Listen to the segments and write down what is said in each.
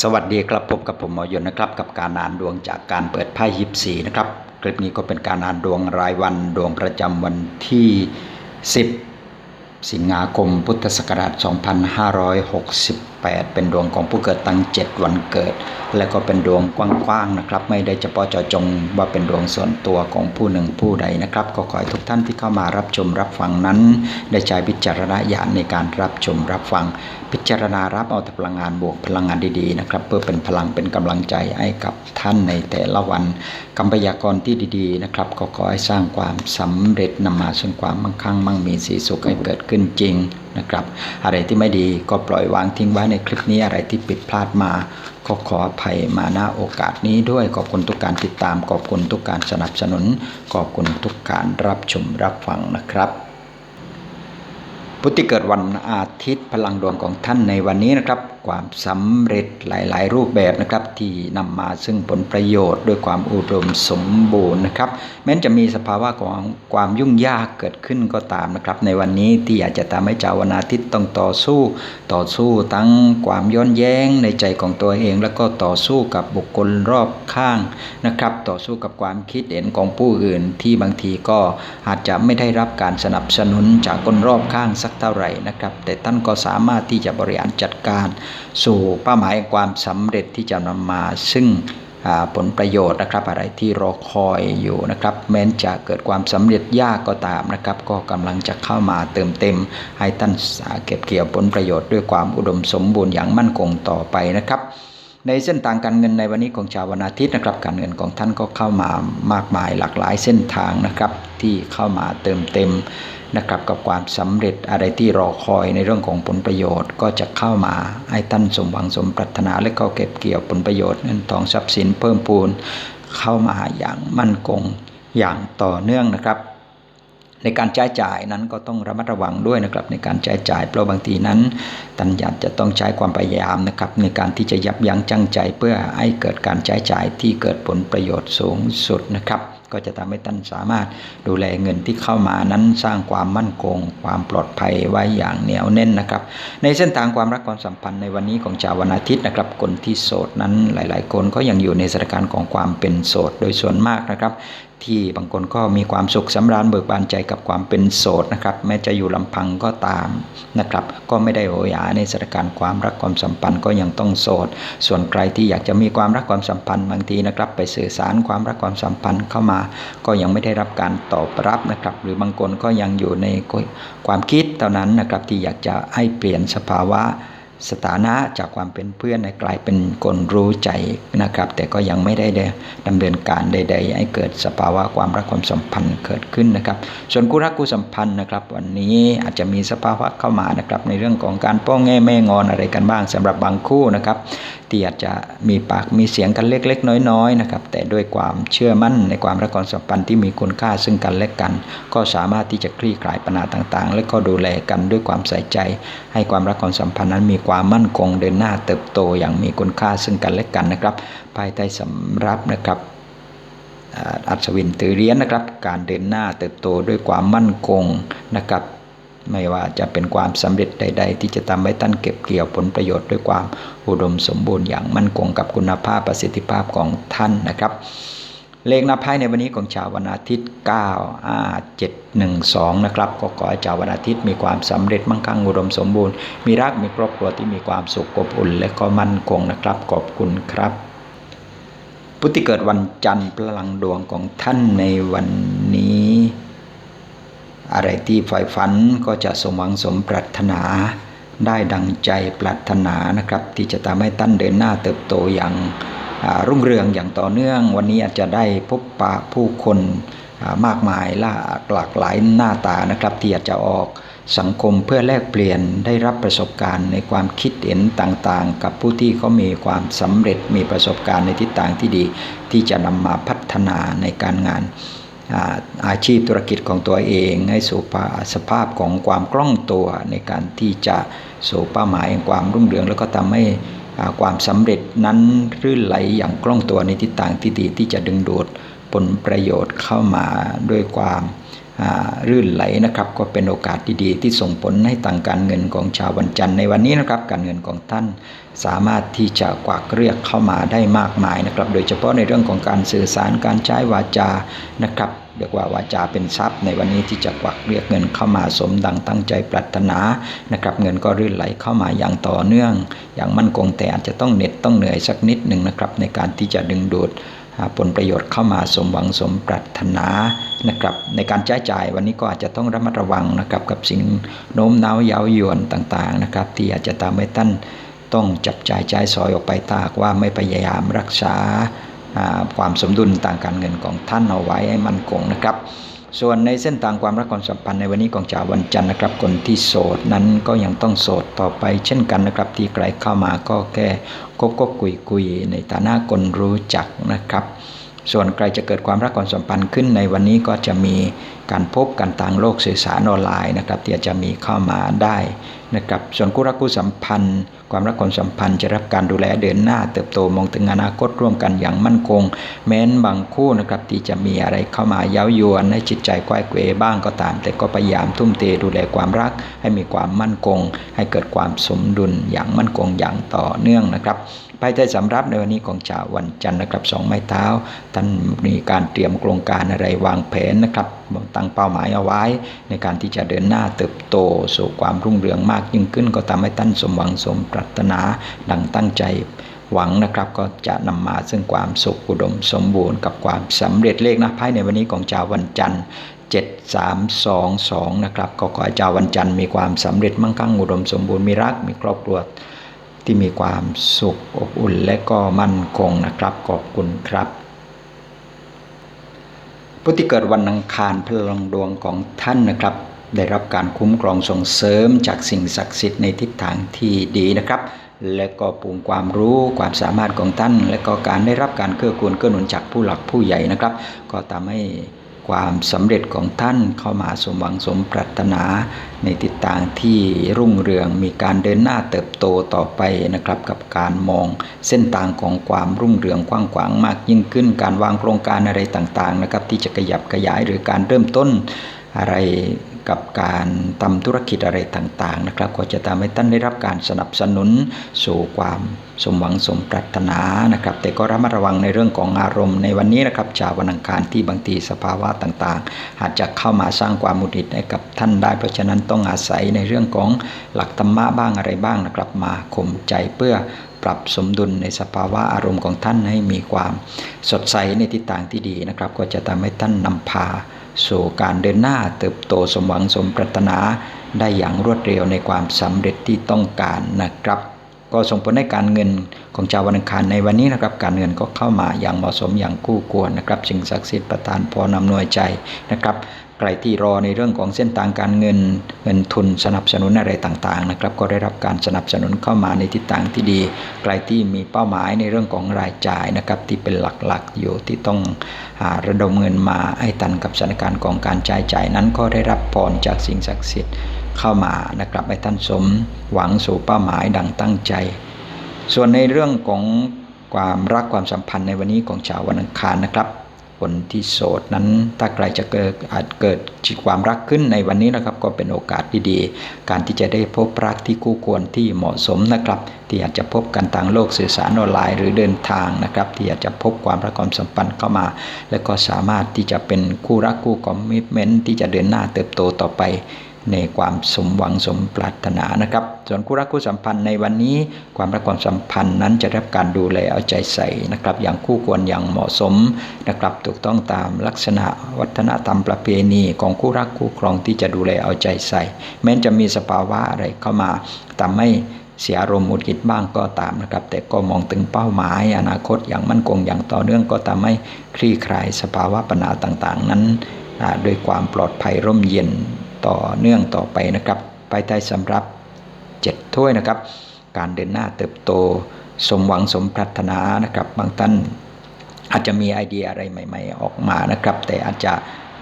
สวัสดีครับพบกับผมหมอยนนะครับกับการอ่านดวงจากการเปิดไพ่ยิปซีนะครับคลิปนี้ก็เป็นการอ่านดวงรายวันดวงประจำวันที่ 10 สิงหาคมพุทธศักราช 2568 เป็นดวงของผู้เกิดตั้ง 7 วันเกิด และก็เป็นดวงกว้างๆนะครับ ไม่ได้เฉพาะเจาะจงว่าเป็นดวงส่วนตัวของผู้หนึ่งผู้ใดนะครับ ก็ขอให้ทุกท่านที่เข้ามารับชมรับฟังนั้น ได้ใช้วิจารณญาณในการรับชมรับฟัง พิจารณารับเอาแต่พลังงานบวกพลังงานดีๆนะครับ เพื่อเป็นพลังเป็นกำลังใจให้กับท่านในแต่ละวันคำพยากรณ์ที่ดีๆนะครับ ก็ขอให้สร้างความสำเร็จนำมาซึ่งความมั่งคั่งมั่งมีสีสุขให้เกิดขึ้นจริงนะครับ อะไรที่ไม่ดีก็ปล่อยวางทิ้งไว้ในคลิปนี้อะไรที่ผิดพลาดมาก็ขออภัยมาณโอกาสนี้ด้วยขอบคุณทุกการติดตาม ขอบคุณทุกการสนับสนุน ขอบคุณทุกการรับชมรับฟังนะครับพุทธิเกิดวันอาทิตย์พลังดวงของท่านในวันนี้นะครับความสำเร็จหลาย ๆ รูปแบบนะครับ ที่นำมาซึ่งผลประโยชน์ด้วยความอุดมสมบูรณ์นะครับ แม้จะมีสภาวะของความยุ่งยากเกิดขึ้นก็ตามนะครับ ในวันนี้ที่อาจจะทำให้ชาวนาทิตต้องต่อสู้ ต่อสู้ทั้งความย้อนแย้งในใจของตัวเอง แล้วก็ต่อสู้กับบุคคลรอบข้างนะครับ ต่อสู้กับความคิดเห็นของผู้อื่น ที่บางทีก็อาจจะไม่ได้รับการสนับสนุนจากคนรอบข้างสักเท่าไหร่นะครับ แต่ท่านก็สามารถที่จะบริหารจัดการสู่เป้าหมายความสำเร็จที่จะนำมาซึ่งผลประโยชน์นะครับ อะไรที่รอคอยอยู่นะครับ แม้นจะเกิดความสำเร็จยากก็ตามนะครับ ก็กำลังจะเข้ามาเติมเต็ม ให้ท่านเก็บเกี่ยวผลประโยชน์ด้วยความอุดมสมบูรณ์อย่างมั่นคงต่อไปนะครับ ในเส้นทางการเงินในวันนี้ของชาววันอาทิตย์นะครับ การเงินของท่านก็เข้ามามากมายหลากหลายเส้นทางนะครับ ที่เข้ามาเติมเต็มนะครับกับความสำเร็จอะไรที่รอคอยในเรื่องของผลประโยชน์ ก็จะเข้ามาให้ท่านสมหวังสมปรารถนาและก็เก็บเกี่ยวผลประโยชน์เงินทองทรัพย์สินเพิ่มพูนเข้ามาอย่างมั่นคงอย่างต่อเนื่องนะครับ ในการใช้จ่ายนั้นก็ต้องระมัดระวังด้วยนะครับ ในการใช้จ่ายเพราะบางทีนั้นท่านอยากจะต้องใช้ความพยายามนะครับ ในการที่จะยับยั้งชั่งใจเพื่อให้เกิดการใช้จ่ายที่เกิดผลประโยชน์สูงสุดนะครับก็จะทำให้ท่านสามารถดูแลเงินที่เข้ามานั้นสร้างความมั่นคง ความปลอดภัยไว้อย่างเหนียวแน่นนะครับ ในเส้นทางความรักความสัมพันธ์ในวันนี้ของชาววันอาทิตย์นะครับ คนที่โสดนั้นหลาย ๆ คนก็ยังอยู่ในสถานการณ์ของความเป็นโสดโดยส่วนมากนะครับ ที่บางคนก็มีความสุขสำราญเบิกบานใจกับความเป็นโสดนะครับ แม้จะอยู่ลำพังก็ตามนะครับ ก็ไม่ได้โหยหาในสถานการณ์ความรักความสัมพันธ์ก็ยังต้องโสด ส่วนใครที่อยากจะมีความรักความสัมพันธ์บางทีนะครับ ไปสื่อสารความรักความสัมพันธ์เข้ามา ก็ยังไม่ได้รับการตอบรับนะครับ หรือบางคนก็ยังอยู่ในความคิดเท่านั้นนะครับที่อยากจะให้เปลี่ยนสภาวะ สถานะจากความเป็นเพื่อนให้กลายเป็นคนรู้ใจนะครับ แต่ก็ยังไม่ได้ดำเนินการใด ๆ ให้เกิดสภาวะความรักความสัมพันธ์เกิดขึ้นนะครับ ส่วนคู่รักคู่สัมพันธ์นะครับ วันนี้อาจจะมีสภาวะเข้ามานะครับในเรื่องของการป้องแง่แม่งอนอะไรกันบ้างสำหรับบางคู่นะครับ ที่อาจจะมีปากมีเสียงกันเล็กๆ น้อยๆนะครับแต่ด้วยความเชื่อมั่นในความรักความสัมพันธ์ที่มีคุณค่าซึ่งกันและกัน ก็สามารถที่จะคลี่คลายปัญหาต่างๆ และก็ดูแลกันด้วยความใส่ใจ ให้ความรักความสัมพันธ์นั้นมีความมั่นคงเดินหน้าเติบโตอย่างมีคุณค่าซึ่งกันและกันนะครับ ภายใต้สำรับนะครับอัศวินตือเรียนนะครับ การเดินหน้าเติบโตด้วยความมั่นคงนะครับ ไม่ว่าจะเป็นความสำเร็จใด ๆ ที่จะทำให้ท่านเก็บเกี่ยวผลประโยชน์ด้วยความอุดมสมบูรณ์อย่างมั่นคงกับคุณภาพประสิทธิภาพของท่านนะครับเลขนับไพ่ในวันนี้ของชาววันอาทิตย์ 9 5 7 1 2 นะครับก็ขอให้ชาววันอาทิตย์มีความสำเร็จมั่งคั่งอุดมสมบูรณ์ มีรักมีครอบครัวที่มีความสุขอบอุ่น และก็มั่นคงนะครับ ขอบคุณครับพุทธิเกิดวันจันทร์พลังดวงของท่านในวันนี้ อะไรที่ใฝ่ฝันก็จะสมหวังสมปรารถนา ได้ดังใจปรารถนานะครับ ที่จะทำให้ท่านเดินหน้าเติบโตอย่างรุ่งเรืองอย่างต่อเนื่อง วันนี้อาจจะได้พบปะผู้คนมากมายหลากหลากหลายหน้าตานะครับ ที่อาจจะออกสังคมเพื่อแลกเปลี่ยนได้รับประสบการณ์ในความคิดเห็นต่างๆ กับผู้ที่เขามีความสำเร็จมีประสบการณ์ในทิศทางที่ดี ที่จะนำมาพัฒนาในการงาน อาชีพธุรกิจของตัวเอง ให้สู่สภาพของความคล่องตัวในการที่จะสู่เป้าหมายแห่งความรุ่งเรือง แล้วก็ทำให้ความสำเร็จนั้นรื่นไหลอย่างคล่องตัวในทิศทางที่ดีที่จะดึงดูดผลประโยชน์เข้ามาด้วยความ รื่นไหลนะครับ ก็เป็นโอกาสดีๆ ที่ส่งผลให้ต่างการเงินของชาววันจันทร์ในวันนี้นะครับ การเงินของท่านสามารถที่จะกวักเรียกเข้ามาได้มากมายนะครับ โดยเฉพาะในเรื่องของการสื่อสารการใช้วาจานะครับเรียกว่าวาจาเป็นทรัพย์ในวันนี้ที่จะกวักเรียกเงินเข้ามาสมดังตั้งใจปรารถนานะครับเงินก็รื่นไหลเข้ามาอย่างต่อเนื่อง อย่างมั่นคงแต่อาจจะต้องเหน็ดต้องเหนื่อยสักนิดหนึ่งนะครับในการที่จะดึงดูด ผลประโยชน์เข้ามาสมหวังสมปรารถนานะครับในการใช้จ่ายวันนี้ก็อาจจะต้องระมัดระวังนะครับกับสิ่งโน้มน้าวเย้ายวนต่างๆนะครับที่อาจจะทำให้ท่านต้องจับจ่ายใช้สอยออกไปตากว่าไม่พยายามรักษาความสมดุลต่างการเงินของท่านเอาไว้ให้มั่นคงนะครับ ส่วนในเส้นทางความรักความสัมพันธ์ในวันนี้ของชาววันจันทร์นะครับคนที่โสดนั้นก็ยังต้องโสดต่อไป เช่นกันนะครับ ที่ใครเข้ามาก็แค่คบก็คุยคุยในฐานะคนรู้จักนะครับ ส่วนใครจะเกิดความรักความสัมพันธ์ขึ้นในวันนี้ก็จะมีการพบกันทางโลกสื่อสารออนไลน์นะครับที่จะมีเข้ามาได้นะครับ ส่วนคู่รักคู่สัมพันธ์ ความรักความสัมพันธ์จะรับการดูแลเดินหน้า เติบโตมองถึงอนาคตร่วมกันอย่างมั่นคง แม้นบางคู่นะครับที่จะมีอะไรเข้ามาเย้ายวนให้จิตใจก้อยเกวบ้างก็ตาม แต่ก็พยายามทุ่มเทดูแลความรัก ให้มีความมั่นคง ให้เกิดความสมดุลอย่างมั่นคงอย่างต่อเนื่องนะครับภายใต้สำรับในวันนี้ของชาววันจันทร์นะครับสองไม้เท้าท่านมีการเตรียมโครงการอะไรวางแผนนะครับตั้งเป้าหมายเอาไว้ ในการที่จะเดินหน้าเติบโตสู่ความรุ่งเรืองมากยิ่งขึ้น ก็ทำให้ท่านสมหวังสมปรารถนา ดังตั้งใจหวังนะครับก็จะนำมาซึ่งความสุขอุดมสมบูรณ์กับความสำเร็จเลขนะภายในวันนี้ของชาววันจันทร์7322นะครับก็ขอให้ชาววันจันทร์มีความสำเร็จมั่งคั่งอุดมสมบูรณ์มีรักมีครอบครัวที่มีความสุขอบอุ่นและก็มั่นคงนะครับขอบคุณครับผู้ที่เกิดวันอังคารพลังดวงของท่านนะครับ ได้รับการคุ้มครองส่งเสริมจากสิ่งศักดิ์สิทธิ์ในทิศทางที่ดีนะครับ และก็ปูงความรู้ความสามารถของท่าน และก็การได้รับการเกื้อกูลเกื้อหนุนจากผู้หลักผู้ใหญ่นะครับ ก็ทำให้ความสำเร็จของท่านเข้ามาสมหวังสมปรารถนา ในทิศทางที่รุ่งเรืองมีการเดินหน้าเติบโตต่อไปนะครับ กับการมองเส้นทางของความรุ่งเรืองกว้างขวางมากยิ่งขึ้น การวางโครงการอะไรต่างๆนะครับที่จะขยับขยายหรือการเริ่มต้นอะไร กับการทำธุรกิจอะไรต่างๆนะครับ ก็จะทำให้ท่านได้รับการสนับสนุนสู่ความสมหวังสมปรารถนานะครับ แต่ก็ระมัดระวังในเรื่องของอารมณ์ในวันนี้นะครับชาววันอังคารที่บางทีสภาวะต่างๆ อาจจะเข้ามาสร้างความมุดิดให้กับท่านได้ เพราะฉะนั้นต้องอาศัยในเรื่องของหลักธรรมะบ้างอะไรบ้างนะครับ มาข่มใจเพื่อปรับสมดุลในสภาวะอารมณ์ของท่านให้มีความสดใสในทิศทางที่ดีนะครับ ก็จะทำให้ท่านนำพา สู่การเดินหน้าเติบโตสมหวังสมปรารถนา ได้อย่างรวดเร็วในความสำเร็จที่ต้องการนะครับ ก็ส่งผลให้การเงินของชาววันอังคารในวันนี้นะครับ การเงินก็เข้ามาอย่างเหมาะสมอย่างคู่ควรนะครับสิ่งศักดิ์สิทธิ์ประทานพรนำนวยใจนะครับ ใครที่รอในเรื่องของเส้นทางการเงินเงินทุนสนับสนุนอะไรต่างๆนะครับ ก็ได้รับการสนับสนุนเข้ามาในทิศทางที่ดี ใครที่มีเป้าหมายในเรื่องของรายจ่ายนะครับที่เป็นหลักๆอยู่ที่ต้องระดมเงินมาให้ตันกับสถานการณ์ของการจ่ายจ่ายนั้นก็ได้รับพรจากสิ่งศักดิ์สิทธิ์เข้ามานะครับให้ท่านสมหวังสู่เป้าหมายดังตั้งใจ ส่วนในเรื่องของความรักความสัมพันธ์ในวันนี้ของชาววันอังคารนะครับ คนที่โสดนั้น ถ้าใครจะเกิดอาจเกิดจิตความรักขึ้นในวันนี้นะครับ ก็เป็นโอกาสดีๆ การที่จะได้พบรักที่คู่ควรที่เหมาะสมนะครับ ที่อาจจะพบกันทางโลกสื่อสารออนไลน์หรือเดินทางนะครับ ที่อาจจะพบความรักความสัมพันธ์เข้ามา และก็สามารถที่จะเป็นคู่รักคู่คอมมิชเมนต์ที่จะเดินหน้าเติบโตต่อไป ในความสมหวังสมปรารถนานะครับ ส่วนคู่รักคู่สัมพันธ์ในวันนี้ความรักความสัมพันธ์นั้นจะรับการดูแลเอาใจใส่นะครับ อย่างคู่ควรอย่างเหมาะสมนะครับ ถูกต้องตามลักษณะวัฒนธรรมประเพณีของคู่รักคู่ครองที่จะดูแลเอาใจใส่ แม้จะมีสภาวะอะไรเข้ามาทำให้เสียอารมณ์หมุดหิดบ้างก็ตามนะครับ แต่ก็มองถึงเป้าหมาย อนาคตอย่างมั่นคงอย่างต่อเนื่องก็ทำให้คลี่คลายสภาวะปัญหาต่างๆ นั้นด้วยความปลอดภัยร่มเย็น ต่อเนื่องต่อไปนะครับไปใต้สำรับเจ็ดถ้วยนะครับ การเดินหน้าเติบโต สมหวังสมปรารถนานะครับ บางท่านอาจจะมีไอเดียอะไรใหม่ ๆ ออกมานะครับ แต่อาจจะ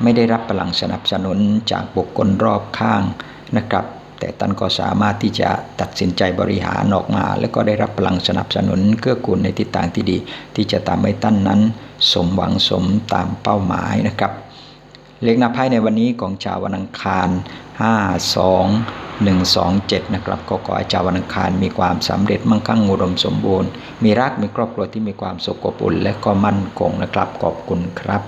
ไม่ได้รับพลังสนับสนุนจากบุคคลรอบข้างนะครับ แต่ท่านก็สามารถที่จะตัดสินใจบริหารออกมา แล้วก็ได้รับพลังสนับสนุนเกื้อกูลในทิศทางที่ดี ที่จะทำให้ท่านนั้น สมหวังสมตามเป้าหมายนะครับ เลขหน้าไพ่ในวันนี้ของชาววันอังคาร 5 2 1 2 7 นะครับก็ขอให้ชาววันอังคารมีความสำเร็จมั่งคั่งอุดมสมบูรณ์ มีรักมีครอบครัวที่มีความสุขอบอุ่นและก็มั่นคงนะครับขอบคุณครับ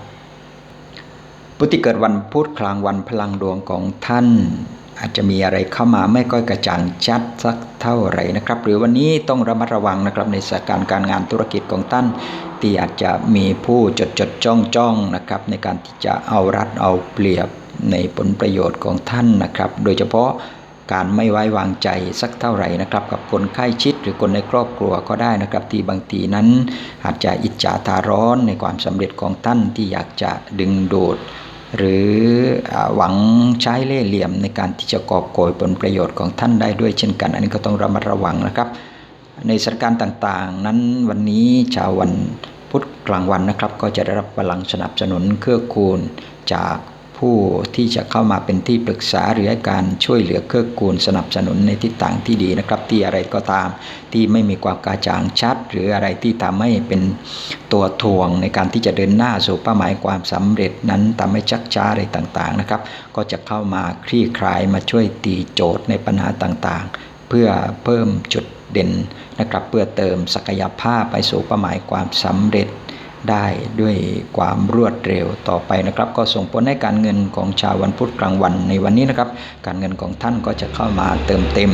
ผู้ที่เกิดวันพุธกลางวันพลังดวงของท่าน อาจจะมีอะไรเข้ามาไม่ค่อยกระจ่างชัดสักเท่าไหร่นะครับ หรือวันนี้ต้องระมัดระวังนะครับในสถานการณ์การงานธุรกิจของท่าน ที่อาจจะมีผู้จดจดจ้องจ้องนะครับในการที่จะเอารัดเอาเปรียบในผลประโยชน์ของท่านนะครับ โดยเฉพาะการไม่ไว้วางใจสักเท่าไหร่นะครับ กับคนใกล้ชิดหรือคนในครอบครัวก็ได้นะครับ ที่บางทีนั้นอาจจะอิจฉาทาร้อนในความสำเร็จของท่านที่อยากจะดึงดูดหรือหวังใช้เล่ห์เหลี่ยมในการที่จะกอบโกยผลประโยชน์ของท่านได้ด้วยเช่นกัน อันนี้ก็ต้องระมัดระวังนะครับ ในสถานการณ์ต่างๆ นั้นวันนี้ชาววันพุธกลางวันนะครับ ก็จะได้รับพลังสนับสนุนเครือคูณจากผู้ที่จะเข้ามาเป็นที่ปรึกษาหรือให้การช่วยเหลือเกื้อกูลสนับสนุนในทิศทางที่ดีนะครับ ที่อะไรก็ตามที่ไม่มีความกระจ่างชัด หรืออะไรที่ทำให้เป็นตัวทวงในการที่จะเดินหน้าสู่เป้าหมายความสำเร็จนั้นทำให้ชักช้าอะไรต่างๆนะครับ ก็จะเข้ามาคลี่คลายมาช่วยตีโจทย์ในปัญหาต่างๆ เพื่อเพิ่มจุด เด่นนะครับเพื่อเติมศักยภาพไปสู่เป้าหมายความสำเร็จได้ด้วยความรวดเร็วต่อไปนะครับ ก็ส่งผลให้การเงินของชาววันพุธกลางวันในวันนี้นะครับ การเงินของท่านก็จะเข้ามาเติมเต็ม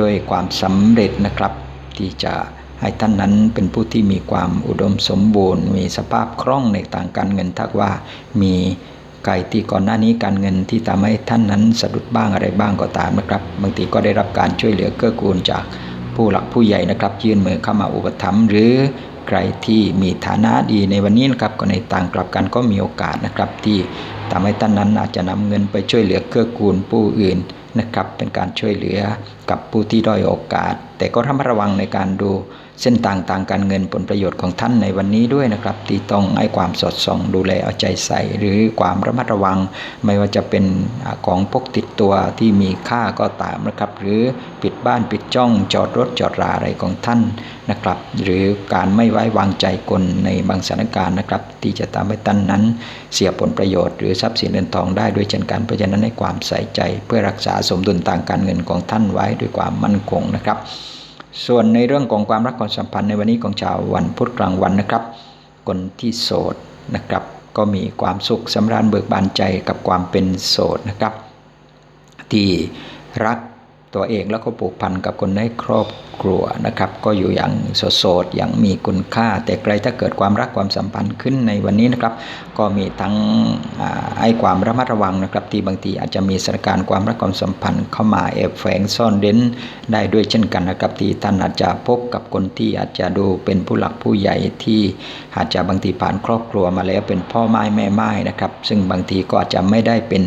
ด้วยความสำเร็จนะครับ ที่จะให้ท่านนั้นเป็นผู้ที่มีความอุดมสมบูรณ์ มีสภาพคล่องในต่างการเงินถ้าว่ามีไก่ที่ก่อนหน้านี้การเงินที่ทำให้ท่านนั้นสะดุดบ้างอะไรบ้างก็ตามนะครับ บางทีก็ได้รับการช่วยเหลือเกื้อกูลจาก ผู้หลักผู้ใหญ่นะครับ ยื่นมือเข้ามาอุปถัมภ์หรือใครที่มีฐานะดีในวันนี้นะครับก็ในต่างกลับกันก็มีโอกาสนะครับ ที่ทำให้ท่านนั้นอาจจะนำเงินไปช่วยเหลือเกื้อกูลผู้อื่นนะครับ เป็นการช่วยเหลือกับผู้ที่ด้อยโอกาส แต่ก็ระมัดระวังในการดู เส้นต่างต่างการเงินผลประโยชน์ของท่านในวันนี้ด้วยนะครับที่ต้องให้ความสดส่องดูแลเอาใจใส่ หรือความระมัดระวัง ไม่ว่าจะเป็นของพกติดตัวที่มีค่าก็ตามนะครับ หรือปิดบ้านปิดจ้องจอดรถจอดราอะไรของท่านนะครับ หรือการไม่ไว้วางใจคนในบางสถานการณ์นะครับ ที่จะทำให้ท่านนั้นเสียผลประโยชน์หรือทรัพย์สินเงินทองได้ด้วยเช่นกันเพราะฉะนั้นให้ความใส่ใจ เพื่อรักษาสมดุลทางการเงินของท่านไว้ด้วยความมั่นคงนะครับ ส่วนในเรื่องของความรักความสัมพันธ์ในวันนี้ของชาววันพุธกลางวันนะครับ คนที่โสดนะครับ ก็มีความสุขสำราญเบิกบานใจกับความเป็นโสดนะครับ ที่รัก ตัวเองแล้วก็ผูกพันกับคนในครอบครัวนะครับ ก็อยู่อย่างโสดๆอย่างมีคุณค่า แต่ใครถ้าเกิดความรักความสัมพันธ์ขึ้นในวันนี้นะครับ ก็มีทั้งให้ความระมัดระวังนะครับ ที่บางทีอาจจะมีสถานการณ์ความรักความสัมพันธ์เข้ามาแอบแฝงซ่อนเร้นได้ด้วยเช่นกันนะครับที่ท่านอาจจะพบกับคนที่อาจจะดูเป็นผู้หลักผู้ใหญ่ที่อาจจะบางทีผ่านครอบครัวมาแล้วเป็นพ่อไม้แม่ไม้นะครับ ซึ่งบางทีก็อาจจะไม่ได้เป็น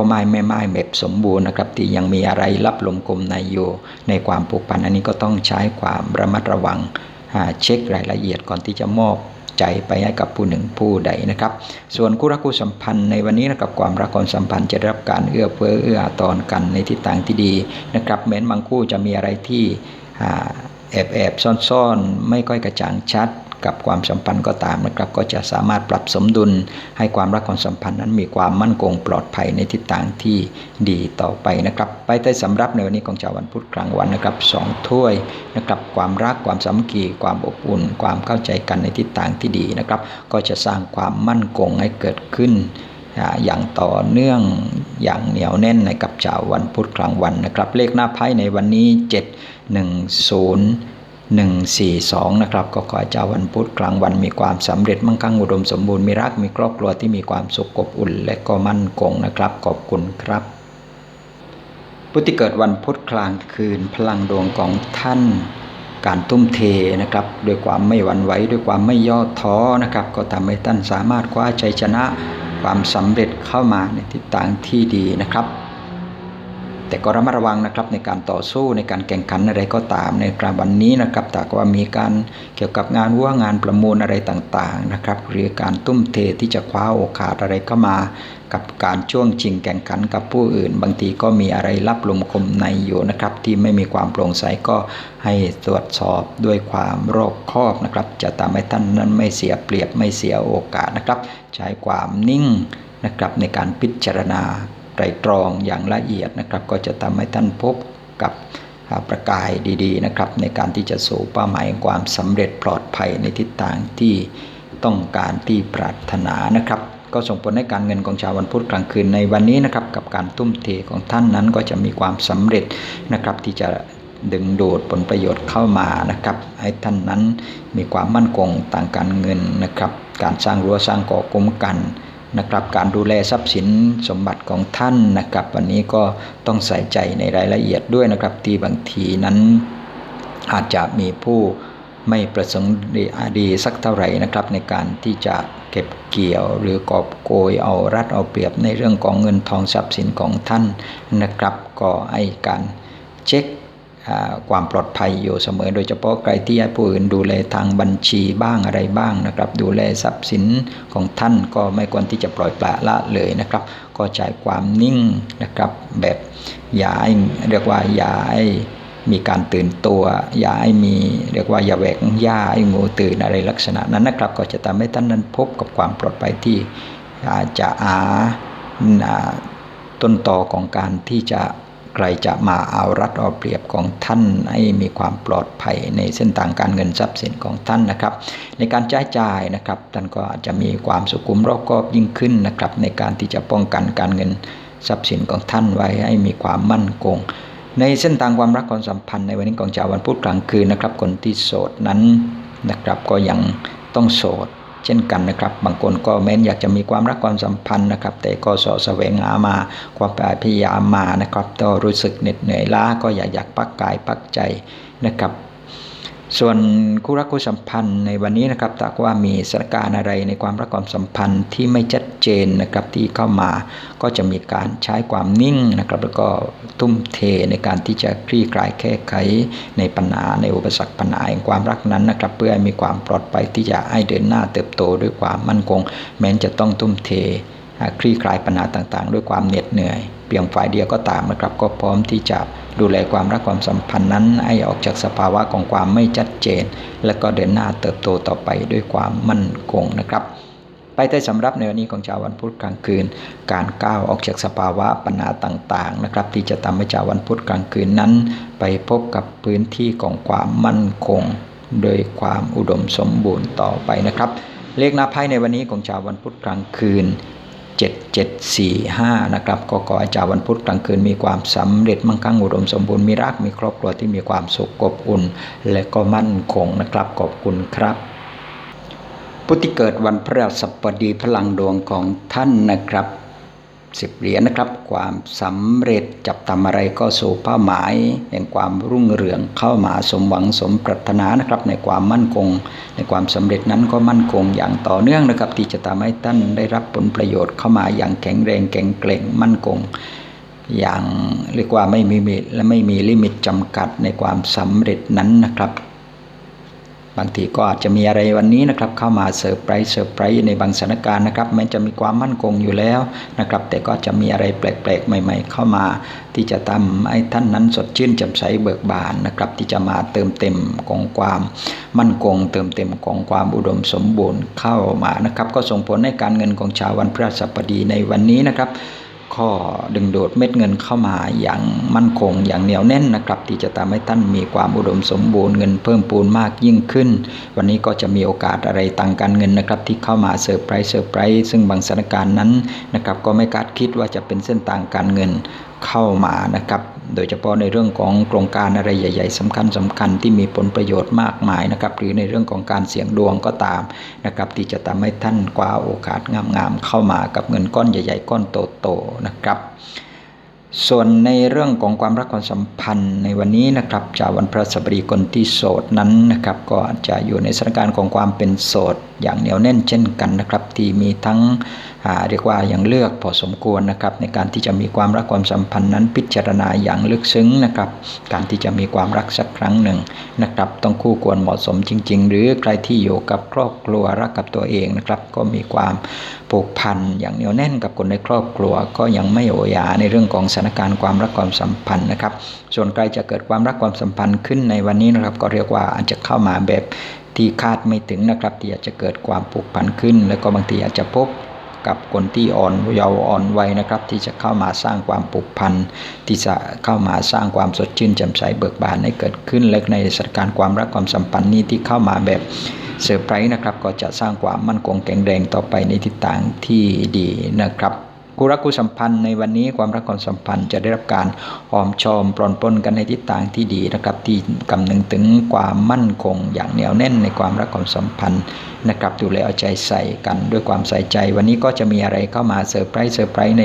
พ่อไม้แม่ไม้แบบสมบูรณ์นะครับที่ยังมีอะไรรับลมกลมในอยู่ในความผูกพันอันนี้ก็ต้องใช้ความระมัดระวังเช็ครายละเอียดก่อนที่จะมอบใจไปให้กับผู้หนึ่งผู้ใดนะครับ ส่วนคู่รักคู่สัมพันธ์ในวันนี้นะครับความรักความสัมพันธ์จะได้รับการเอื้อเฟื้อเอื้อตอนกันในทิศทางที่ดีนะครับแม้นบางคู่จะมีอะไรที่แอบแอบซ่อนๆ ไม่ค่อยกระจ่างชัด กับความสัมพันธ์ก็ตามนะครับก็จะสามารถปรับสมดุลให้ความรักความสัมพันธ์นั้นมีความมั่นคงปลอดภัยในทิศทางที่ดีต่อไปนะครับไปใต้สำรับในวันนี้ของชาววันพุธกลางวันนะครับสองถ้วยนะครับความรักความสามัคคีความอบอุ่น ความเข้าใจกันในทิศทางที่ดีนะครับก็จะสร้างความมั่นคงให้เกิดขึ้นอย่างต่อเนื่องอย่างเหนียวแน่นในกับชาววันพุธกลางวันนะครับ เลขหน้าไพ่ในวันนี้ 7 1 0 142 นะครับ ก็ขอเจ้าวันพุธกลางวันมีความสำเร็จมั่งคั่งอุดมสมบูรณ์มีรักมีครอบครัวที่มีความสุขอบอุ่น และก็มั่นคงนะครับ ขอบคุณครับผู้ที่เกิดวันพุธกลางคืน พลังดวงของท่าน การทุ่มเทนะครับด้วยความไม่หวั่นไหวด้วยความไม่ย่อท้อนะครับ ก็ทำให้ท่านสามารถคว้าชัยชนะความสำเร็จเข้ามาในทิศทางที่ดีนะครับ แต่ก็ระมัดระวังนะครับในการต่อสู้ในการแข่งขันอะไรก็ตามในกลางวันนี้นะครับแต่ว่ามีการเกี่ยวกับงานว่างานประมูลอะไรต่างๆนะครับหรือการตุ้มเทที่จะคว้าโอกาสอะไรเข้ามา กับการช่วงชิงแข่งขันกับผู้อื่น บางทีก็มีอะไรรับลมคมในอยู่นะครับ ที่ไม่มีความโปร่งใสก็ให้ตรวจสอบด้วยความรอบคอบนะครับ จะทำให้ท่านนั้นไม่เสียเปรียบไม่เสียโอกาสนะครับ ใช้ความนิ่งนะครับในการพิจารณา ไตรตรองอย่างละเอียดนะครับ ก็จะทำให้ท่านพบกับประกายดีๆนะครับ ในการที่จะสู่เป้าหมายความสำเร็จปลอดภัยในทิศทางที่ต้องการที่ปรารถนานะครับ ก็ส่งผลให้การเงินของชาววันพุธกลางคืนในวันนี้นะครับ กับการทุ่มเทของท่านนั้นก็จะมีความสำเร็จนะครับที่จะดึงดูดผลประโยชน์เข้ามานะครับ ให้ท่านนั้นมีความมั่นคงต่างการเงินนะครับ การสร้างรั้วสร้างก่อคุ้มกัน นะครับการดูแลทรัพย์สินสมบัติของท่านนะครับ วันนี้ก็ต้องใส่ใจในรายละเอียดด้วยนะครับ ที่บางทีนั้นอาจจะมีผู้ไม่ประสงค์ดีสักเท่าไหร่นะครับ ในการที่จะเก็บเกี่ยว หรือกอบโกยเอารัดเอาเปรียบในเรื่องของเงินทองทรัพย์สินของท่านนะครับ ก็ให้การเช็ค ความปลอดภัยอยู่เสมอ โดยเฉพาะใครที่ให้ผู้อื่นดูแลทางบัญชีบ้างอะไรบ้างนะครับ ดูแลทรัพย์สินของท่านก็ไม่ควรที่จะปล่อยปละละเลยนะครับ ก็ใช้ความนิ่งนะครับแบบอย่าให้เรียกว่าอย่าให้มีการตื่นตัว อย่าให้มีเรียกว่าอย่าแหวกย่าให้งูตื่นอะไรลักษณะนั้นนะครับ ก็จะทำให้ท่านนั้นพบกับความปลอดภัยที่อาจจะหาต้นต่อของการที่จะ ใครจะมาเอารัดเอาเปรียบของท่านให้มีความปลอดภัยในเส้นทางการเงินทรัพย์สินของท่านนะครับ ในการใช้จ่ายนะครับท่านก็อาจจะมีความสุขุมรอบคอบยิ่งขึ้นนะครับ ในการที่จะป้องกันการเงินทรัพย์สินของท่านไว้ให้มีความมั่นคง ในเส้นทางความรักความสัมพันธ์ในวันนี้ของชาววันพุธกลางคืนนะครับ คนที่โสดนั้นนะครับก็ยังต้องโสด เช่นกันนะครับ บางคนก็แม้นอยากจะมีความรักความสัมพันธ์นะครับ แต่ก็สอแสวงหามาความพยายามมานะครับก็รู้สึกเหน็ดเหนื่อยล้าก็อยากอยากพักกายพักใจนะครับ ส่วนคู่รักคู่สัมพันธ์ในวันนี้นะครับถ้าว่ามีสถานการณ์อะไรในความรักความสัมพันธ์ที่ไม่ชัดเจนนะครับที่เข้ามาก็จะมีการใช้ความนิ่งนะครับแล้วก็ทุ่มเทในการที่จะคลี่คลายแก้ไขในปัญหาในอุปสรรคปัญหาแห่งความรักนั้นนะครับ เพื่อให้มีความปลอดภัยที่จะให้เดินหน้าเติบโตด้วยความมั่นคง แม้จะต้องทุ่มเทคลี่คลายปัญหาต่างๆ ด้วยความเหน็ดเหนื่อย เพียงฝ่ายเดียวก็ตามนะครับ ก็พร้อมที่จะดูแลความรักความสัมพันธ์นั้น ให้ออกจากสภาวะของความไม่ชัดเจน และก็เดินหน้าเติบโตต่อไปด้วยความมั่นคงนะครับไปได้สำรับในวันนี้ของชาววันพุธกลางคืน การก้าวออกจากสภาวะปัญหาต่างๆนะครับ ที่จะทำให้ชาววันพุธกลางคืนนั้น ไปพบกับพื้นที่ของความมั่นคง โดยความอุดมสมบูรณ์ต่อไปนะครับ เลขหน้าไพ่ในวันนี้ของชาววันพุธกลางคืน 7745 นะครับก็ขอให้จาวันพุธกลางคืนมีความสำเร็จมั่งคั่งอุดมสมบูรณ์มีรักมีครอบครัวที่มีความสุขอบอุ่น และก็มั่นคงนะครับขอบคุณครับผู้ที่เกิดวันพฤหัสบดีพลังดวงของท่านนะครับ สิบเหรียญนะครับ ความสำเร็จจับทำอะไรก็สู่เป้าหมายแห่งความรุ่งเรืองเข้ามาสมหวังสมปรารถนานะครับ ในความมั่นคง ในความสำเร็จนั้นก็มั่นคงอย่างต่อเนื่องนะครับ ที่จะทำให้ท่านได้รับผลประโยชน์เข้ามาอย่างแข็งแรงแข็งแกร่งมั่นคง อย่างเรียกว่าไม่มีและไม่มีลิมิตจำกัดในความสำเร็จนั้นนะครับ บางทีก็อาจจะมีอะไรวันนี้นะครับเข้ามาเซอร์ไพรส์เซอร์ไพรส์ในบางสถานการณ์นะครับแม้จะมีความมั่นคงอยู่แล้วนะครับ แต่ก็จะมีอะไรแปลกๆ ใหม่ ๆ เข้ามา ที่จะทำให้ท่านนั้นสดชื่นแจ่มใสเบิกบานนะครับ ที่จะมาเติมเต็มของความมั่นคง เติมเต็มของความอุดมสมบูรณ์เข้ามานะครับ ก็ส่งผลให้การเงินของชาววันพฤหัสบดีในวันนี้นะครับ ข้อดึงดูดเม็ดเงินเข้ามาอย่างมั่นคงอย่างเหนียวแน่นนะครับ ที่จะทำให้ท่านมีความอุดมสมบูรณ์เงินเพิ่มปูนมากยิ่งขึ้น วันนี้ก็จะมีโอกาสอะไรต่างการเงินนะครับ ที่เข้ามาเซอร์ไพรส์เซอร์ไพรส์ซึ่งบางสถานการณ์นั้นนะครับ ก็ไม่คาดคิดว่าจะเป็นเส้นทางการเงินเข้ามานะครับ โดยเฉพาะในเรื่องของโครงการอะไรใหญ่ ๆสำคัญสำคัญที่มีผลประโยชน์มากมายนะครับ หรือในเรื่องของการเสี่ยงดวงก็ตามนะครับที่จะทำให้ท่านคว้าโอกาสงามๆเข้ามากับเงินก้อนใหญ่ ๆ ก้อนโตๆนะครับส่วนในเรื่องของความรักความสัมพันธ์ในวันนี้นะครับจากวันพระสัปดีคนที่โสดนั้นนะครับ ก็อาจจะอยู่ในสถานการณ์ของความเป็นโสด อย่างเหนียวแน่นเช่นกันนะครับ ที่มีทั้งเรียกว่าอย่างเลือกพอสมควรนะครับ ในการที่จะมีความรักความสัมพันธ์นั้นพิจารณาอย่างลึกซึ้งนะครับ การที่จะมีความรักสักครั้งหนึ่งนะครับ ต้องคู่ควรเหมาะสมจริง ๆ หรือใครที่อยู่กับครอบครัวรักกับตัวเองนะครับ ก็มีความผูกพันอย่างเหนียวแน่นกับคนในครอบครัว ก็ยังไม่โอยาในเรื่องของสถานการณ์ความรักความสัมพันธ์นะครับ ส่วนใครจะเกิดความรักความสัมพันธ์ขึ้นในวันนี้นะครับ ก็เรียกว่าอาจจะเข้ามาแบบ ที่คาดไม่ถึงนะครับ ที่อาจจะเกิดความผูกพันขึ้น แล้วก็บางทีอาจจะพบกับคนที่อ่อนเยาว์อ่อนวัยนะครับ ที่จะเข้ามาสร้างความผูกพันที่จะเข้ามาสร้างความสดชื่นแจ่มใสเบิกบานให้เกิดขึ้นและในสถานการณ์ความรักความสัมพันธ์นี้ที่เข้ามาแบบเซอร์ไพรส์นะครับ ก็จะสร้างความมั่นคงแข็งแรงต่อไปในทิศทางที่ดีนะครับ คู่รักคู่สัมพันธ์ในวันนี้ความรักความสัมพันธ์จะได้รับการหอมชอมปลอนปนกันในทิศทางที่ดีนะครับ ที่กำนึงถึงความมั่นคงอย่างเหนียวแน่นในความรักความสัมพันธ์นะครับดูแลเอาใจใส่กันด้วยความใส่ใจ วันนี้ก็จะมีอะไรเข้ามาเซอร์ไพรส์เซอร์ไพรส์ใน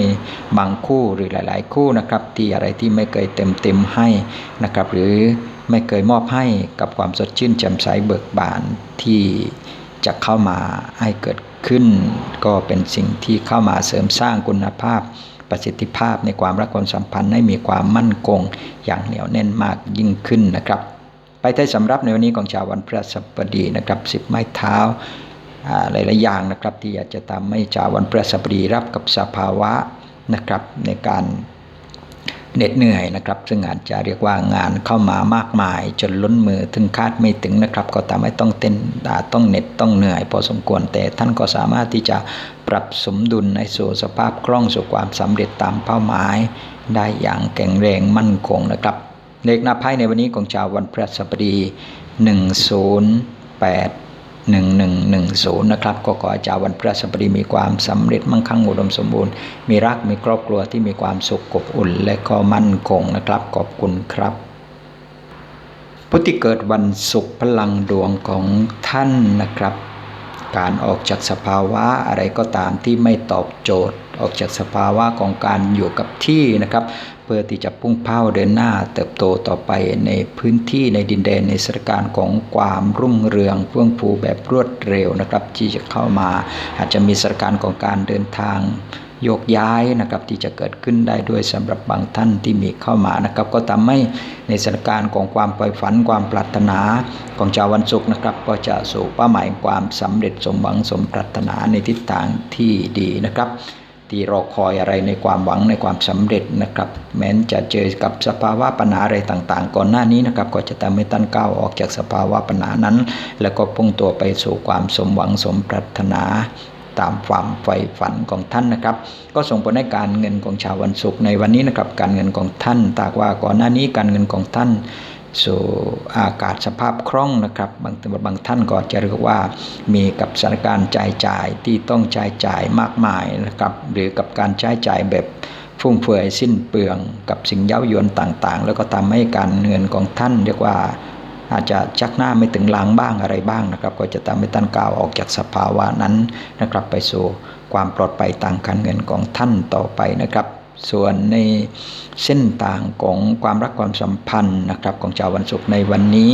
บางคู่หรือหลาย ๆ คู่นะครับที่อะไรที่ไม่เคยเต็มเต็มให้นะครับ หรือไม่เคยมอบให้กับความสดชื่นแจ่มใสเบิกบานที่จะเข้ามาให้เกิด ขึ้น ก็เป็นสิ่งที่เข้ามาเสริมสร้างคุณภาพ ประสิทธิภาพในความรักความสัมพันธ์ให้มีความมั่นคง อย่างเหนียวแน่นมากยิ่งขึ้นนะครับ ไปได้สำรับในวันนี้ของชาววันพฤหัสบดีนะครับสิบไม้เท้าหลายๆอย่างนะครับที่อยากจะทำให้ชาววันพฤหัสบดีรับกับสภาวะนะครับในการ เหน็ดเหนื่อยนะครับ ซึ่งอาจจะเรียกว่างานเข้ามามากมาย จนล้นมือถึงคาดไม่ถึงนะครับ ก็ทำให้ต้องเต้นต้องเหน็ดต้องเหนื่อย พอสมควรแต่ท่านก็สามารถที่จะปรับสมดุลในสู่สภาพคล่องสู่ความสำเร็จตามเป้าหมาย ได้อย่างแข็งแรงมั่นคงนะครับเลขหน้าไพ่ในวันนี้ของชาววันพฤหัสบดี 108 1110 นะครับก็ขออาจารย์วันพระสบดีมีความสำเร็จมั่งคั่งอุดมสมบูรณ์ มีรักมีครอบครัวที่มีความสุขอบอุ่น และก็มั่นคงนะครับ ขอบคุณครับผู้ที่เกิดวันศุกร์พลังดวงของท่านนะครับ การออกจากสภาวะอะไรก็ตามที่ไม่ตอบโจทย์ ออกจากสภาวะของการอยู่กับที่นะครับเพื่อที่จะพุ่งเป้าเดินหน้าเติบโตต่อไปในพื้นที่ในดินแดนในสถานการณ์ของความรุ่งเรืองเฟื่องฟูแบบรวดเร็วนะครับ ที่จะเข้ามาอาจจะมีสถานการณ์ของการเดินทาง โยกย้ายนะครับที่จะเกิดขึ้นได้ด้วยสำหรับบางท่านที่มีเข้ามานะครับ ก็ทำให้ในสถานการณ์ของความปล่อยฝันความปรารถนาของชาววันศุกร์นะครับ ก็จะสู่เป้าหมายความสำเร็จสมหวังสมปรารถนาในทิศทางที่ดีนะครับที่รอคอยอะไรในความหวังในความสำเร็จนะครับ แม้นจะเจอกับสภาวะปัญหาอะไรต่างๆ ก่อนหน้านี้นะครับ ก็จะทำให้ท่านก้าวออกจากสภาวะปัญหานั้น แล้วก็พุ่งตัวไปสู่ความสมหวังสมปรารถนา ตามความใฝ่ฝันของท่านนะครับ ก็ส่งผลให้การเงินของชาววันศุกร์ในวันนี้นะครับ การเงินของท่านตากว่าก่อนหน้านี้การเงินของท่านสู่อากาศสภาพคล่องนะครับ บางบางท่านก็จะเรียกว่า มีกับสถานการณ์จ่ายจ่ายที่ต้องใช้จ่ายมากมายนะครับ หรือกับการใช้จ่ายแบบฟุ่มเฟือยสิ้นเปลืองกับสิ่งเย้ายวนต่างๆ แล้วก็ทำให้การเงินของท่านเรียกว่า อาจจะชักหน้าไม่ถึงหลังบ้างอะไรบ้างนะครับ ก็จะทำให้ท่านก้าวออกจากสภาวะนั้นนะครับไปสู่ความปลอดภัยทางการเงินของท่านต่อไปนะครับส่วนในเส้นต่างของความรักความสัมพันธ์นะครับของชาววันศุกร์ในวันนี้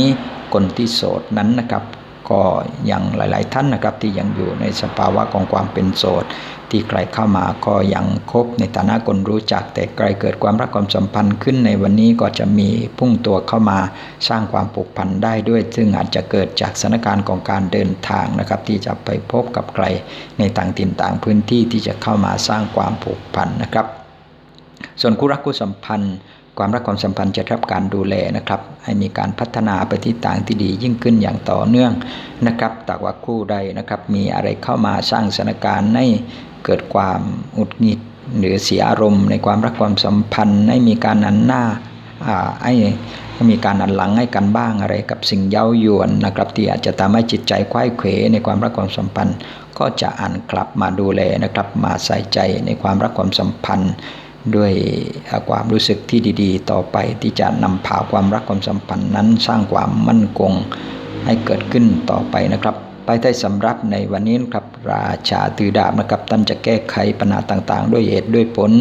คนที่โสดนั้นนะครับ ก็ยังหลาย ๆ ท่านนะครับที่ยังอยู่ในสภาวะของความเป็นโสด ที่ใครเข้ามาก็ยังคบในฐานะคนรู้จัก แต่ใครเกิดความรักความสัมพันธ์ขึ้นในวันนี้ก็จะมีพุ่งตัวเข้ามาสร้างความผูกพันได้ด้วย ซึ่งอาจจะเกิดจากสถานการณ์ของการเดินทางนะครับ ที่จะไปพบกับใครในต่างถิ่นต่างพื้นที่ที่จะเข้ามาสร้างความผูกพันนะครับ ส่วนคู่รักคู่สัมพันธ์ความรักความสัมพันธ์จะรับการดูแลนะครับ ให้มีการพัฒนาไปที่ต่างที่ดียิ่งขึ้นอย่างต่อเนื่องนะครับแต่ว่าคู่ใดนะครับ มีอะไรเข้ามาสร้างสถานการณ์ให้ เกิดความอุดหงิดหรือเสียอารมณ์ ในความรักความสัมพันธ์ให้มีการนันหน้าให้มีการอันหลังให้กันบ้างอะไรกับสิ่งเย้ายวนนะครับ ที่อาจจะทำให้จิตใจคว้ายเขวในความรักความสัมพันธ์ ก็จะอ่านกลับมาดูแลนะครับ มาใส่ใจในความรักความสัมพันธ์ ด้วยความรู้สึกที่ดีๆ ต่อไปที่จะนำพาความรักความสัมพันธ์นั้นสร้างความมั่นคงให้เกิดขึ้นต่อไปนะครับ ไปได้สำรับในวันนี้ครับราชาตือดาบนะครับท่านจะแก้ไขปัญหาต่างๆ ด้วยเหตุด้วยผล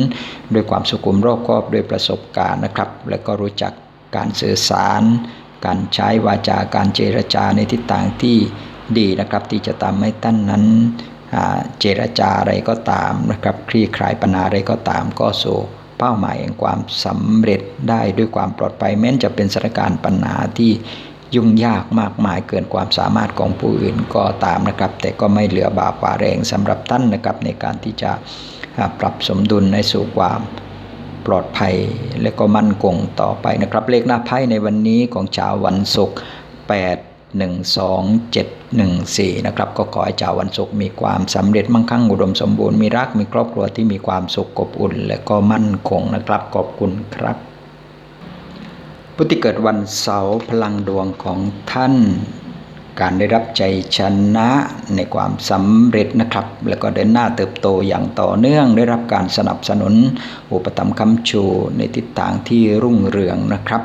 ด้วยความสุขุมรอบคอบด้วยประสบการณ์นะครับ และก็รู้จักการสื่อสาร การใช้วาจาการเจรจาในทิศทางที่ดีนะครับ ที่จะทำให้ท่านนั้นเจรจาอะไรก็ตามนะครับคลี่คลายปัญหาอะไรก็ตามก็สู่เป้าหมายแห่งความสำเร็จได้ด้วยความปลอดภัยแม้นจะเป็นสถานการณ์ปัญหาที่ ยุ่งยากมากมายเกินความสามารถของผู้อื่นก็ตามนะครับ แต่ก็ไม่เหลือบาปว่าแรงสำหรับท่านนะครับในการที่จะปรับสมดุลในสู่ความปลอดภัยและก็มั่นคงต่อไปนะครับ เลขหน้าไพ่ในวันนี้ของชาววันศุกร์8 12714 นะครับ ก็ขอให้ชาววันศุกร์มีความสำเร็จมั่งคั่งอุดมสมบูรณ์มีรักมีครอบครัวที่มีความสุขอบอุ่น และก็มั่นคงนะครับขอบคุณครับ ผู้ที่เกิดวันเสาร์พลังดวงของท่าน การได้รับใจชนะในความสำเร็จนะครับ แล้วก็เดินหน้าเติบโตอย่างต่อเนื่อง ได้รับการสนับสนุน อุปถัมภ์คำชูในทิศทางที่รุ่งเรืองนะครับ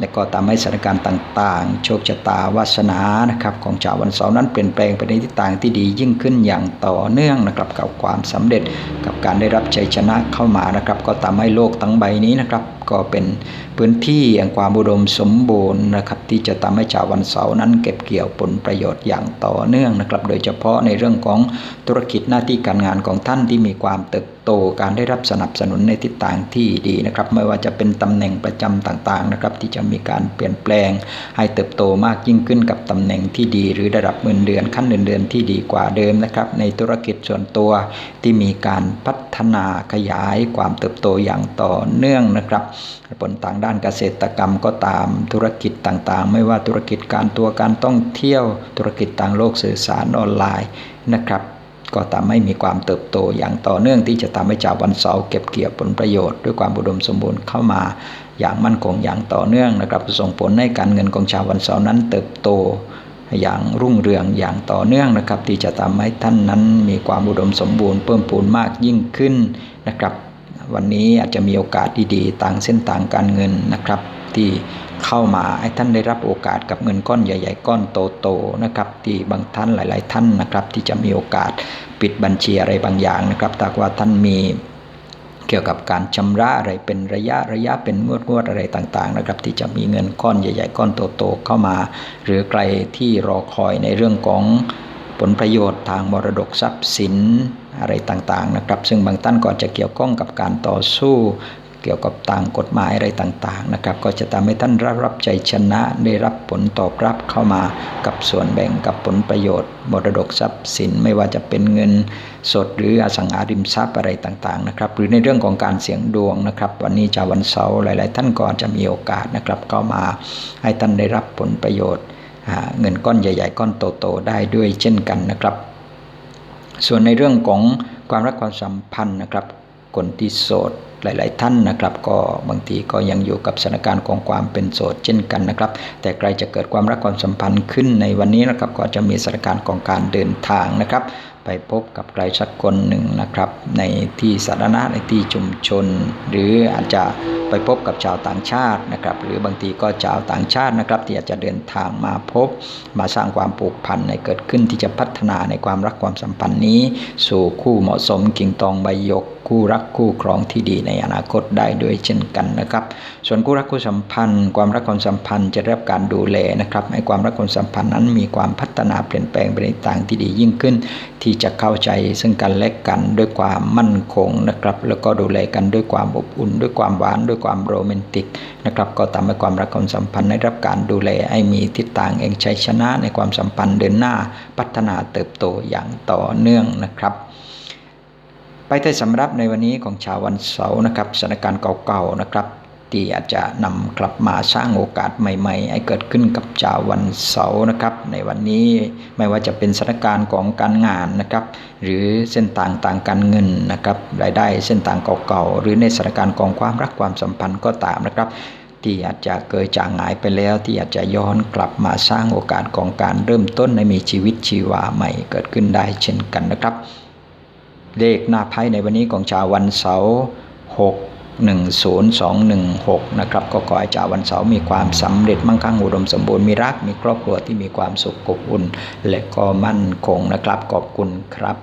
และก็ตามให้สถานการณ์ต่างๆ โชคชะตาวาสนานะครับของชาววันเสาร์นั้นเปลี่ยนแปลงไปในทิศทางที่ดียิ่งขึ้นอย่างต่อเนื่องนะครับกับความสำเร็จกับการได้รับชัยชนะเข้ามานะครับก็ตามให้โลกทั้งใบนี้นะครับก็เป็นพื้นที่แห่งความอุดมสมบูรณ์นะครับที่จะทำให้ชาววันเสาร์นั้นเก็บเกี่ยวผลประโยชน์อย่างต่อเนื่องนะครับ โดยเฉพาะในเรื่องของธุรกิจหน้าที่การงานของท่านที่มีความเติบ โตการได้รับสนับสนุนในทิศทางที่ดีนะครับ ไม่ว่าจะเป็นตำแหน่งประจำต่างๆนะครับที่จะมีการเปลี่ยนแปลง ให้เติบโตมากยิ่งขึ้นกับตำแหน่งที่ดี หรือระดับเงินเดือนขั้นเงินเดือนที่ดีกว่าเดิมนะครับ ในธุรกิจส่วนตัวที่มีการพัฒนาขยายความเติบโตอย่างต่อเนื่องนะครับผลต่างด้านเกษตรกรรมก็ตามธุรกิจต่างๆ ไม่ว่าธุรกิจการตัวการท่องเที่ยวธุรกิจต่างโลกสื่อสารออนไลน์นะครับ ก็ทำให้มีความเติบโตอย่างต่อเนื่องที่จะทำให้ชาววันเสาร์เก็บเกี่ยวผลประโยชน์ด้วยความอุดมสมบูรณ์เข้ามาอย่างมั่นคงอย่างต่อเนื่องนะครับ ส่งผลให้การเงินของชาววันเสาร์นั้นเติบโตอย่างรุ่งเรืองอย่างต่อเนื่องนะครับ ที่จะทำให้ท่านนั้นมีความอุดมสมบูรณ์เพิ่มพูนมากยิ่งขึ้นนะครับ วันนี้อาจจะมีโอกาสดีๆต่างเส้นต่างการเงินนะครับ ที่ เข้ามาให้ท่านได้รับโอกาสกับเงินก้อนใหญ่ ๆ ก้อนโตๆนะครับที่บางท่านหลาย ๆ ท่านนะครับ ที่จะมีโอกาสปิดบัญชีอะไรบางอย่างนะครับถ้าว่าท่านมีเกี่ยวกับการชำระอะไรเป็นระยะระยะเป็นงวดงวดอะไรต่างๆนะครับ ที่จะมีเงินก้อนใหญ่ ๆ ก้อนโตๆเข้ามา หรือใครที่รอคอยในเรื่องของผลประโยชน์ทางมรดกทรัพย์สินอะไรต่างๆนะครับ ซึ่งบางท่านก็จะเกี่ยวข้องกับการต่อสู้ เกี่ยวกับต่างกฎหมายอะไรต่างๆนะครับ ก็จะทำให้ท่านรับรับใจชนะได้รับผลตอบรับเข้ามากับส่วนแบ่งกับผลประโยชน์มรดกทรัพย์สินไม่ว่าจะเป็นเงินสดหรืออสังหาริมทรัพย์อะไรต่างๆนะครับ หรือในเรื่องของการเสี่ยงดวงนะครับ วันนี้จะวันเสาร์หลาย ๆ ท่านก็จะมีโอกาสนะครับเข้ามาให้ท่านได้รับผลประโยชน์เงินก้อนใหญ่ ๆ ก้อนโตๆได้ด้วยเช่นกันนะครับ ส่วนในเรื่องของความรักความสัมพันธ์นะครับ คนที่โสดหลาย ๆ ท่านนะครับ ก็บางทีก็ยังอยู่กับสถานการณ์ของความเป็นโสดเช่นกันนะครับ แต่ใครจะเกิดความรักความสัมพันธ์ขึ้นในวันนี้นะครับ ก็จะมีสถานการณ์ของการเดินทางนะครับ ไปพบกับใครสักคนหนึ่งนะครับ ในที่สาธารณะในที่ชุมชน หรืออาจจะไปพบกับชาวต่างชาตินะครับ หรือบางทีก็ชาวต่างชาตินะครับ ที่อาจจะเดินทางมาพบ มาสร้างความผูกพันในเกิดขึ้นที่จะพัฒนาในความรักความสัมพันธ์นี้ สู่คู่เหมาะสมกิ่งตองใบยก คู่รักคู่ครองที่ดีในอนาคตได้ด้วยเช่นกันนะครับ ส่วนคู่รักคู่สัมพันธ์ ความรักความสัมพันธ์จะได้รับการดูแลนะครับให้ความรักความสัมพันธ์นั้นมีความพัฒนาเปลี่ยนแปลงไปในทางที่ดียิ่งขึ้น ที่จะเข้าใจซึ่งกันและกันด้วยความมั่นคงนะครับ แล้วก็ดูแลกันด้วยความอบอุ่น ด้วยความหวานด้วยความโรแมนติกนะครับก็ทำให้ความรักความสัมพันธ์ได้รับการดูแลให้มีทิศทางเองชัยชนะในความสัมพันธ์เดินหน้าพัฒนาเติบโตอย่างต่อเนื่องนะครับ ไปแต่สำรับในวันนี้ของชาววันเสาร์นะครับสถานการณ์เก่าๆนะครับ ที่อาจจะนำกลับมาสร้างโอกาสใหม่ ๆ ให้เกิดขึ้นกับชาววันเสาร์นะครับ ในวันนี้ไม่ว่าจะเป็นสถานการณ์ของการงานนะครับ หรือเส้นทางต่างการเงินนะครับรายได้เส้นทางเก่าๆหรือในสถานการณ์ของความรักความสัมพันธ์ก็ตามนะครับที่อาจจะเกิดจางหายไปแล้ว ที่อาจจะย้อนกลับมาสร้างโอกาสของการเริ่มต้นในมีชีวิตชีวาใหม่เกิดขึ้นได้เช่นกันนะครับ เลขหน้าไพ่ในวันนี้ของชาววันเสาร์6 10216 นะครับ ก็ขอให้ชาววันเสาร์มีความสำเร็จมั่งคั่งอุดมสมบูรณ์มีรัก มีครอบครัวที่มีความสุขอบอุ่น และก็มั่นคงนะครับ ขอบคุณครับ